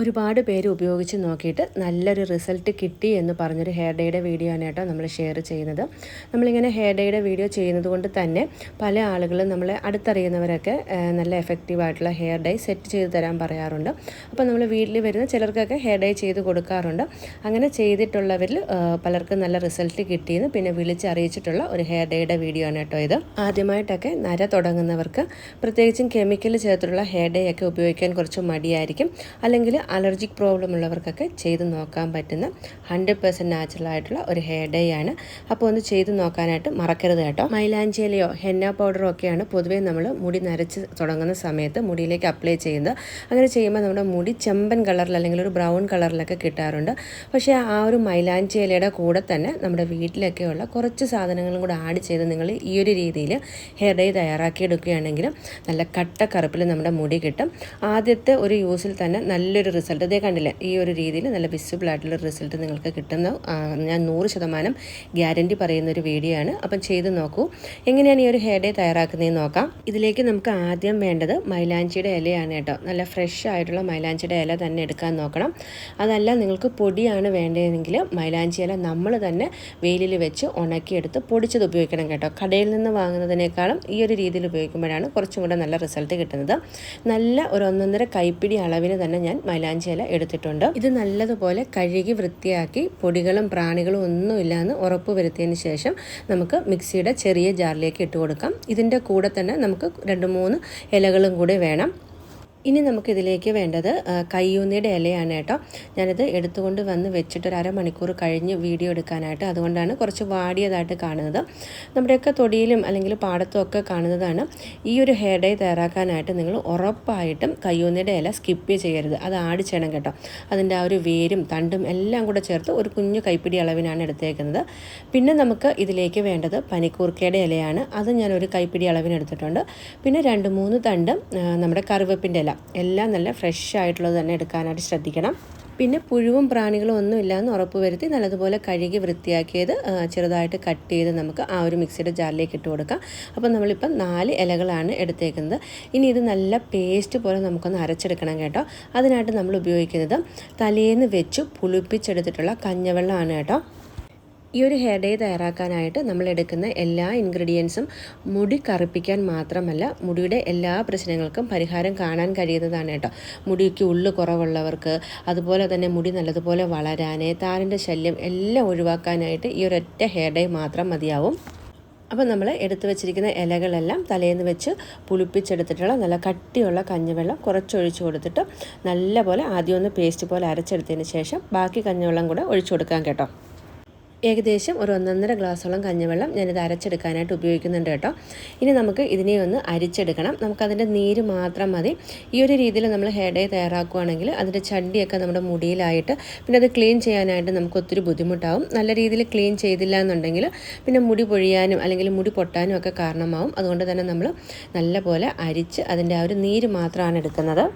ഒരുപാട് പേര് ഉപയോഗിച്ച് നോക്കിയിട്ട് നല്ലൊരു റിസൾട്ട് കിട്ടി എന്ന് പറഞ്ഞൊരു ഹെയർ ഡേയുടെ വീഡിയോ ആണ് കേട്ടോ നമ്മൾ ഷെയർ ചെയ്യുന്നത്. നമ്മളിങ്ങനെ ഹെയർ ഡേയുടെ വീഡിയോ ചെയ്യുന്നത് കൊണ്ട് തന്നെ പല ആളുകളും നമ്മളെ അടുത്തറിയുന്നവരൊക്കെ നല്ല എഫക്റ്റീവ് ആയിട്ടുള്ള ഹെയർ ഡേ സെറ്റ് ചെയ്ത് തരാൻ പറയാറുണ്ട്. അപ്പോൾ നമ്മൾ വീട്ടിൽ വരുന്ന ചിലർക്കൊക്കെ ഹെയർ ഡേ ചെയ്ത് കൊടുക്കാറുണ്ട്. അങ്ങനെ ചെയ്തിട്ടുള്ളവരിൽ പലർക്കും നല്ല റിസൾട്ട് കിട്ടിയെന്ന് പിന്നെ വിളിച്ചറിയിച്ചിട്ടുള്ള ഒരു ഹെയർ ഡേയുടെ വീഡിയോ ആണ് കേട്ടോ ഇത്. ആദ്യമായിട്ടൊക്കെ നര തുടങ്ങുന്നവർക്ക് പ്രത്യേകിച്ചും കെമിക്കൽ ചേർത്തിട്ടുള്ള ഹെയർ ഡേ ഒക്കെ ഉപയോഗിക്കാൻ കുറച്ച് മടിയായിരിക്കും. അല്ലെങ്കിൽ അലർജിക് പ്രോബ്ലം ഉള്ളവർക്കൊക്കെ ചെയ്ത് നോക്കാൻ പറ്റുന്ന ഹൺഡ്രഡ് പെർസെന്റ് നാച്ചുറൽ ആയിട്ടുള്ള ഒരു ഹെയർ ഡേ ആണ്. അപ്പോൾ ഒന്ന് ചെയ്ത് നോക്കാനായിട്ട് മറക്കരുത് കേട്ടോ. മൈലാഞ്ചിയിലയോ ഹെന്ന പൗഡറോ ഒക്കെയാണ് പൊതുവേ നമ്മൾ മുടി നരച്ച് തുടങ്ങുന്ന സമയത്ത് മുടിയിലേക്ക് അപ്ലൈ ചെയ്യുന്നത്. അങ്ങനെ ചെയ്യുമ്പോൾ നമ്മുടെ മുടി ചെമ്പൻ കളറിൽ അല്ലെങ്കിൽ ഒരു ബ്രൗൺ കളറിലൊക്കെ കിട്ടാറുണ്ട്. പക്ഷേ ആ ഒരു മൈലാഞ്ചി ഇലയുടെ കൂടെ തന്നെ നമ്മുടെ വീട്ടിലൊക്കെയുള്ള കുറച്ച് സാധനങ്ങളും കൂടെ ആഡ് ചെയ്ത് നിങ്ങൾ ഈ ഒരു രീതിയിൽ ഹെയർ ഡേ തയ്യാറാക്കി എടുക്കുകയാണെങ്കിൽ നല്ല കട്ട കറുപ്പിൽ നമ്മുടെ മുടി കിട്ടും. ആദ്യത്തെ ഒരു യൂസിൽ തന്നെ നല്ലൊരു റിസൾട്ട് ഇതേ കണ്ടില്ല? ഈ ഒരു രീതിയിൽ നല്ല വിസിബിൾ ആയിട്ടുള്ള റിസൾട്ട് നിങ്ങൾക്ക് കിട്ടുന്ന ഞാൻ നൂറ് ശതമാനം ഗ്യാരന്റി പറയുന്ന ഒരു വീഡിയോ ആണ്. അപ്പം ചെയ്ത് നോക്കൂ. എങ്ങനെയാണ് ഈ ഒരു ഹെയർ ഡേ തയ്യാറാക്കുന്നതെന്ന് നോക്കാം. ഇതിലേക്ക് നമുക്ക് ആദ്യം വേണ്ടത് മൈലാഞ്ചിയുടെ ഇലയാണ് കേട്ടോ. നല്ല ഫ്രഷ് ആയിട്ടുള്ള മൈലാഞ്ചിയുടെ ഇല തന്നെ എടുക്കാൻ നോക്കണം. അതല്ല നിങ്ങൾക്ക് പൊടിയാണ് വേണ്ടതെങ്കിൽ മൈലാഞ്ചി ഇല നമ്മൾ തന്നെ വെയിലിൽ വെച്ച് ഉണക്കിയെടുത്ത് പൊടിച്ചത് ഉപയോഗിക്കണം കേട്ടോ. കടയിൽ നിന്ന് വാങ്ങുന്നതിനേക്കാളും ഈ ഒരു രീതിയിൽ ഉപയോഗിക്കുമ്പോഴാണ് കുറച്ചും കൂടെ നല്ല റിസൾട്ട് കിട്ടുന്നത്. നല്ല ഒരു ഒന്നൊന്നര കൈപ്പിടി അളവിന് തന്നെ ഞാൻ മൈലാഞ്ചി ഇല എടുത്തിട്ടുണ്ട്. ഇത് നല്ലതുപോലെ കഴുകി വൃത്തിയാക്കി പൊടികളും പ്രാണികളും ഒന്നുമില്ലാന്ന് ഉറപ്പ് വരുത്തിയതിന് ശേഷം നമുക്ക് മിക്സിയുടെ ചെറിയ ജാറിലേക്ക് ഇട്ട് കൊടുക്കാം. ഇതിന്റെ കൂടെ തന്നെ നമുക്ക് രണ്ട് മൂന്ന് ഇലകളും കൂടി വേണം. ഇനി നമുക്കിതിലേക്ക് വേണ്ടത് കയ്യൂന്നിയുടെ ഇലയാണ് കേട്ടോ. ഞാനിത് എടുത്തുകൊണ്ട് വന്ന് വെച്ചിട്ട് ഒരു അരമണിക്കൂർ കഴിഞ്ഞ് വീഡിയോ എടുക്കാനായിട്ട് അതുകൊണ്ടാണ് കുറച്ച് വാടിയതായിട്ട് കാണുന്നത്. നമ്മുടെയൊക്കെ തൊടിയിലും അല്ലെങ്കിൽ പാടത്തും ഒക്കെ കാണുന്നതാണ് ഈ ഒരു ഹെയർ ഡൈ തയ്യാറാക്കാനായിട്ട് നിങ്ങൾ ഉറപ്പായിട്ടും കയ്യൂന്നിയുടെ ഇല സ്കിപ്പ് ചെയ്യരുത്. അത് ആഡ് ചെയ്യണം കേട്ടോ. അതിന്റെ ആ ഒരു വേരും തണ്ടും എല്ലാം കൂടെ ചേർത്ത് ഒരു കുഞ്ഞു കൈപ്പിടി അളവിനാണ് എടുത്തേക്കുന്നത്. പിന്നെ നമുക്ക് ഇതിലേക്ക് വേണ്ടത് പനിക്കൂർക്കയുടെ ഇലയാണ്. അത് ഞാനൊരു കൈപ്പിടി അളവിന് എടുത്തിട്ടുണ്ട്. പിന്നെ രണ്ട് മൂന്ന് തണ്ട് നമ്മുടെ കറിവേപ്പിന്റെ ഇല. എല്ലാം നല്ല ഫ്രഷ് ആയിട്ടുള്ളത് തന്നെ എടുക്കാനായിട്ട് ശ്രദ്ധിക്കണം. പിന്നെ പുഴുവും പ്രാണികളും ഒന്നും ഇല്ലാന്ന് ഉറപ്പ് വരുത്തി നല്ലതുപോലെ കഴുകി വൃത്തിയാക്കിയത് ചെറുതായിട്ട് കട്ട് ചെയ്ത് നമുക്ക് ആ ഒരു മിക്സിയുടെ ജാറിലേക്ക് ഇട്ട് കൊടുക്കാം. അപ്പോൾ നമ്മളിപ്പം നാല് ഇലകളാണ് എടുത്തേക്കുന്നത്. ഇനി ഇത് നല്ല പേസ്റ്റ് പോലെ നമുക്കൊന്ന് അരച്ചെടുക്കണം കേട്ടോ. അതിനായിട്ട് നമ്മൾ ഉപയോഗിക്കുന്നത് തലേന്ന് വെച്ച് പുളിപ്പിച്ചെടുത്തിട്ടുള്ള കഞ്ഞവെള്ളമാണ് കേട്ടോ. ഈ ഒരു ഹെയർ ഡേ തയ്യാറാക്കാനായിട്ട് നമ്മൾ എടുക്കുന്ന എല്ലാ ഇൻഗ്രീഡിയൻസും മുടി കറുപ്പിക്കാൻ മാത്രമല്ല മുടിയുടെ എല്ലാ പ്രശ്നങ്ങൾക്കും പരിഹാരം കാണാൻ കഴിയുന്നതാണ് കേട്ടോ. മുടിക്ക് ഉള്ളു കുറവുള്ളവർക്ക് അതുപോലെ തന്നെ മുടി നല്ലതുപോലെ വളരാൻ താരന്റെ ശല്യം എല്ലാം ഒഴിവാക്കാനായിട്ട് ഈ ഒരൊറ്റ ഹെയർ ഡേ മാത്രം മതിയാവും. അപ്പോൾ നമ്മൾ എടുത്തു വെച്ചിരിക്കുന്ന ഇലകളെല്ലാം തലേന്ന് വെച്ച് പുളിപ്പിച്ചെടുത്തിട്ടുള്ള നല്ല കട്ടിയുള്ള കഞ്ഞിവെള്ളം കുറച്ചൊഴിച്ചു കൊടുത്തിട്ട് നല്ലപോലെ ആദ്യം ഒന്ന് പേസ്റ്റ് പോലെ അരച്ചെടുത്തതിന് ശേഷം ബാക്കി കഞ്ഞിവെള്ളം കൂടെ ഒഴിച്ചു കൊടുക്കാം കേട്ടോ. ഏകദേശം ഒരു ഒന്നൊന്നര ഗ്ലാസ്സോളം കഞ്ഞിവെള്ളം ഞാനിത് അരച്ചെടുക്കാനായിട്ട് ഉപയോഗിക്കുന്നുണ്ട് കേട്ടോ. ഇനി നമുക്ക് ഇതിനെ ഒന്ന് അരിച്ചെടുക്കണം. നമുക്കതിന്റെ നീര് മാത്രം മതി. ഈ ഒരു രീതിയിൽ നമ്മൾ ഹെയർ ഡേ തയ്യാറാക്കുകയാണെങ്കിൽ അതിന്റെ ചണ്ടിയൊക്കെ നമ്മുടെ മുടിയിലായിട്ട് പിന്നെ അത് ക്ലീൻ ചെയ്യാനായിട്ട് നമുക്ക് ഒത്തിരി ബുദ്ധിമുട്ടാവും. നല്ല രീതിയിൽ ക്ലീൻ ചെയ്തില്ല എന്നുണ്ടെങ്കിൽ പിന്നെ മുടി പൊഴിയാനും അല്ലെങ്കിൽ മുടി പൊട്ടാനും ഒക്കെ കാരണമാവും. അതുകൊണ്ട് തന്നെ നമ്മൾ നല്ലപോലെ അരിച്ച് അതിന്റെ ആ ഒരു നീര് മാത്രമാണ് എടുക്കുന്നത്.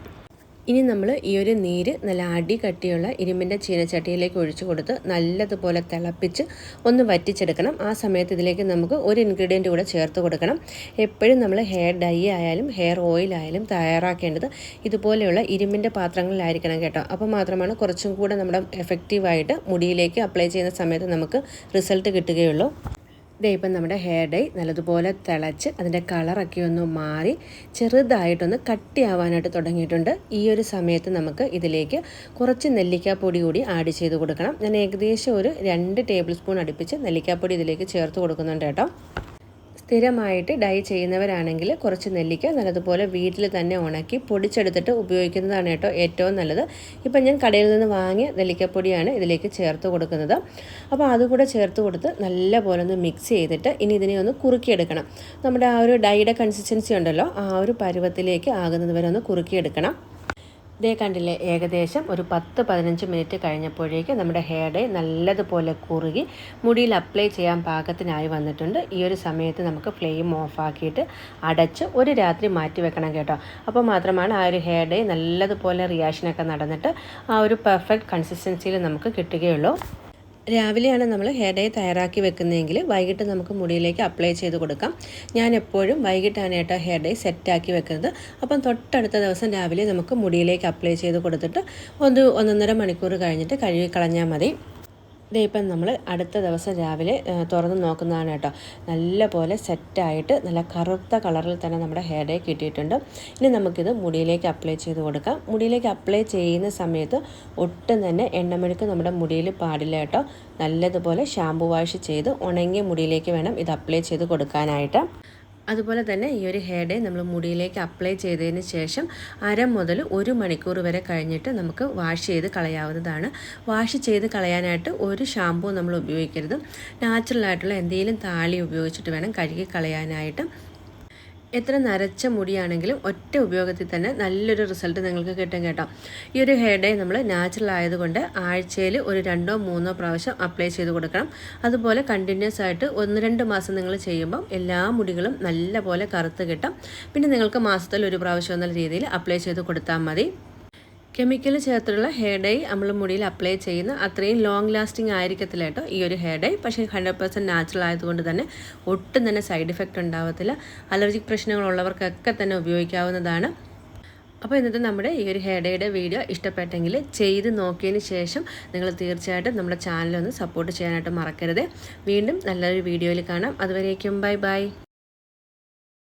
ഇനി നമ്മൾ ഈ ഒരു നീര് നല്ല അടി കട്ടിയുള്ള ഇരുമ്പിന്റെ ചീനച്ചട്ടിയിലേക്ക് ഒഴിച്ചു കൊടുത്ത് നല്ലതുപോലെ തിളപ്പിച്ച് ഒന്ന് വറ്റിച്ചെടുക്കണം. ആ സമയത്ത് ഇതിലേക്ക് നമുക്ക് ഒരു ഇൻഗ്രീഡിയന്റ് കൂടെ ചേർത്ത് കൊടുക്കണം. എപ്പോഴും നമ്മൾ ഹെയർ ഡൈ ആയാലും ഹെയർ ഓയിൽ ആയാലും തയ്യാറാക്കേണ്ടത് ഇതുപോലെയുള്ള ഇരുമ്പിന്റെ പാത്രങ്ങളിലായിരിക്കണം കേട്ടോ. അപ്പോൾ മാത്രമാണ് കുറച്ചും കൂടെ നമ്മുടെ എഫക്റ്റീവായിട്ട് മുടിയിലേക്ക് അപ്ലൈ ചെയ്യുന്ന സമയത്ത് നമുക്ക് റിസൾട്ട് കിട്ടുകയുള്ളൂ. ദേ ഇപ്പം നമ്മുടെ ഹെയർ ഡൈ നല്ലതുപോലെ തിളച്ച് അതിന്റെ കളറൊക്കെ ഒന്ന് മാറി ചെറുതായിട്ടൊന്ന് കട്ടിയാവാനായിട്ട് തുടങ്ങിയിട്ടുണ്ട്. ഈ ഒരു സമയത്ത് നമുക്ക് ഇതിലേക്ക് കുറച്ച് നെല്ലിക്കാപ്പൊടി കൂടി ആഡ് ചെയ്ത് കൊടുക്കണം. ഞാൻ ഏകദേശം ഒരു രണ്ട് ടേബിൾ സ്പൂൺ അടുപ്പിച്ച് നെല്ലിക്കാപ്പൊടി ഇതിലേക്ക് ചേർത്ത് കൊടുക്കുന്നുണ്ട് കേട്ടോ. സ്ഥിരമായിട്ട് ഡൈ ചെയ്യുന്നവരാണെങ്കിൽ കുറച്ച് നെല്ലിക്ക നല്ലതുപോലെ വീട്ടിൽ തന്നെ ഉണക്കി പൊടിച്ചെടുത്തിട്ട് ഉപയോഗിക്കുന്നതാണ് കേട്ടോ ഏറ്റവും നല്ലത്. ഇപ്പം ഞാൻ കടയിൽ നിന്ന് വാങ്ങിയ നെല്ലിക്കപ്പൊടിയാണ് ഇതിലേക്ക് ചേർത്ത് കൊടുക്കുന്നത്. അപ്പോൾ അതുകൂടെ ചേർത്ത് കൊടുത്ത് നല്ലപോലെ ഒന്ന് മിക്സ് ചെയ്തിട്ട് ഇനി ഇതിനെ ഒന്ന് കുറുക്കിയെടുക്കണം. നമ്മുടെ ആ ഒരു ഡൈയുടെ കൺസിസ്റ്റൻസി ഉണ്ടല്ലോ ആ ഒരു പരുവത്തിലേക്ക് ആകുന്നത് വരെ ഒന്ന് കുറുക്കിയെടുക്കണം. ഇതേ കണ്ടില്ലേ ഏകദേശം ഒരു പത്ത് പതിനഞ്ച് മിനിറ്റ് കഴിഞ്ഞപ്പോഴേക്ക് നമ്മുടെ ഹെയർ ഡേ നല്ലതുപോലെ കുറുകി മുടിയിൽ അപ്ലൈ ചെയ്യാൻ പാകത്തിനായി വന്നിട്ടുണ്ട്. ഈ ഒരു സമയത്ത് നമുക്ക് ഫ്ലെയിം ഓഫാക്കിയിട്ട് അടച്ച് ഒരു രാത്രി മാറ്റി വെക്കണം കേട്ടോ. അപ്പോൾ മാത്രമാണ് ആ ഒരു ഹെയർ ഡേ നല്ലതുപോലെ റിയാക്ഷനൊക്കെ നടന്നിട്ട് ആ ഒരു പെർഫെക്റ്റ് കൺസിസ്റ്റൻസിയിൽ നമുക്ക് കിട്ടുകയുള്ളൂ. രാവിലെയാണ് നമ്മൾ ഹെയർ ഡൈ തയ്യാറാക്കി വെക്കുന്നതെങ്കിൽ വൈകിട്ട് നമുക്ക് മുടിയിലേക്ക് അപ്ലൈ ചെയ്ത് കൊടുക്കാം. ഞാൻ എപ്പോഴും വൈകിട്ടാണ് കേട്ടോ ഹെയർ ഡൈ സെറ്റാക്കി വെക്കുന്നത്. അപ്പം തൊട്ടടുത്ത ദിവസം രാവിലെ നമുക്ക് മുടിയിലേക്ക് അപ്ലൈ ചെയ്ത് കൊടുത്തിട്ട് ഒന്ന് ഒന്നൊന്നര മണിക്കൂർ കഴിഞ്ഞിട്ട് കഴുകി കളഞ്ഞാൽ മതി. ദേ ഇപ്പം നമ്മൾ അടുത്ത ദിവസം രാവിലെ തുറന്ന് നോക്കുന്നതാണ് കേട്ടോ. നല്ല പോലെ സെറ്റായിട്ട് നല്ല കറുത്ത കളറിൽ തന്നെ നമ്മുടെ ഹെയർ ഡേ കിട്ടിയിട്ടുണ്ട്. ഇനി നമുക്കിത് മുടിയിലേക്ക് അപ്ലൈ ചെയ്ത് കൊടുക്കാം. മുടിയിലേക്ക് അപ്ലൈ ചെയ്യുന്ന സമയത്ത് ഒട്ടും തന്നെ എണ്ണമെഴുക്ക് നമ്മുടെ മുടിയിൽ പാടില്ല കേട്ടോ. നല്ലതുപോലെ ഷാമ്പു വാഷ് ചെയ്ത് ഉണങ്ങിയ മുടിയിലേക്ക് വേണം ഇത് അപ്ലൈ ചെയ്ത് കൊടുക്കാനായിട്ട്. അതുപോലെ തന്നെ ഈ ഒരു ഹെയർ ഡേ നമ്മൾ മുടിയിലേക്ക് അപ്ലൈ ചെയ്തതിന് ശേഷം അര മുതൽ ഒരു മണിക്കൂർ വരെ കഴിഞ്ഞിട്ട് നമുക്ക് വാഷ് ചെയ്ത് കളയാവുന്നതാണ്. വാഷ് ചെയ്ത് കളയാനായിട്ട് ഒരു ഷാമ്പൂ നമ്മൾ ഉപയോഗിക്കരുത്. നാച്ചുറൽ ആയിട്ടുള്ള എന്തെങ്കിലും താളി ഉപയോഗിച്ചിട്ട് വേണം കഴുകി കളയാനായിട്ട്. എത്ര നരച്ച മുടിയാണെങ്കിലും ഒറ്റ ഉപയോഗത്തിൽ തന്നെ നല്ലൊരു റിസൾട്ട് നിങ്ങൾക്ക് കിട്ടും കേട്ടോ. ഈ ഒരു ഹെയർ ഡേ നമ്മൾ നാച്ചുറൽ ആയതുകൊണ്ട് ആഴ്ചയിൽ ഒരു രണ്ടോ മൂന്നോ പ്രാവശ്യം അപ്ലൈ ചെയ്ത് കൊടുക്കണം. അതുപോലെ കണ്ടിന്യൂസ് ആയിട്ട് ഒന്ന് രണ്ട് മാസം നിങ്ങൾ ചെയ്യുമ്പം എല്ലാ മുടികളും നല്ല പോലെ കറുത്ത് കിട്ടും. പിന്നെ നിങ്ങൾക്ക് മാസത്തിൽ ഒരു പ്രാവശ്യം എന്നുള്ള രീതിയിൽ അപ്ലൈ ചെയ്ത് കൊടുത്താൽ മതി. കെമിക്കൽ ചേർത്തുള്ള ഹെയർ ഡൈ നമ്മൾ മുടിയിൽ അപ്ലൈ ചെയ്യുന്ന അത്രയും ലോങ് ലാസ്റ്റിംഗ് ആയിരിക്കത്തില്ല കേട്ടോ ഈ ഒരു ഹെയർ ഡൈ പക്ഷേ ഹൺഡ്രഡ് പെർസെന്റ് നാച്ചുറൽ ആയതുകൊണ്ട് തന്നെ ഒട്ടും തന്നെ സൈഡ് ഇഫക്റ്റ് ഉണ്ടാവത്തില്ല. അലർജിക് പ്രശ്നങ്ങളുള്ളവർക്കൊക്കെ തന്നെ ഉപയോഗിക്കാവുന്നതാണ്. അപ്പോൾ ഇന്നത്തെ നമ്മുടെ ഈ ഒരു ഹെയർ ഡേയുടെ വീഡിയോ ഇഷ്ടപ്പെട്ടെങ്കിൽ ചെയ്ത് നോക്കിയതിന് ശേഷം നിങ്ങൾ തീർച്ചയായിട്ടും നമ്മുടെ ചാനലൊന്ന് സപ്പോർട്ട് ചെയ്യാനായിട്ട് മറക്കരുത്. വീണ്ടും നല്ലൊരു വീഡിയോയിൽ കാണാം. അതുവരേക്കും ബൈ ബൈ.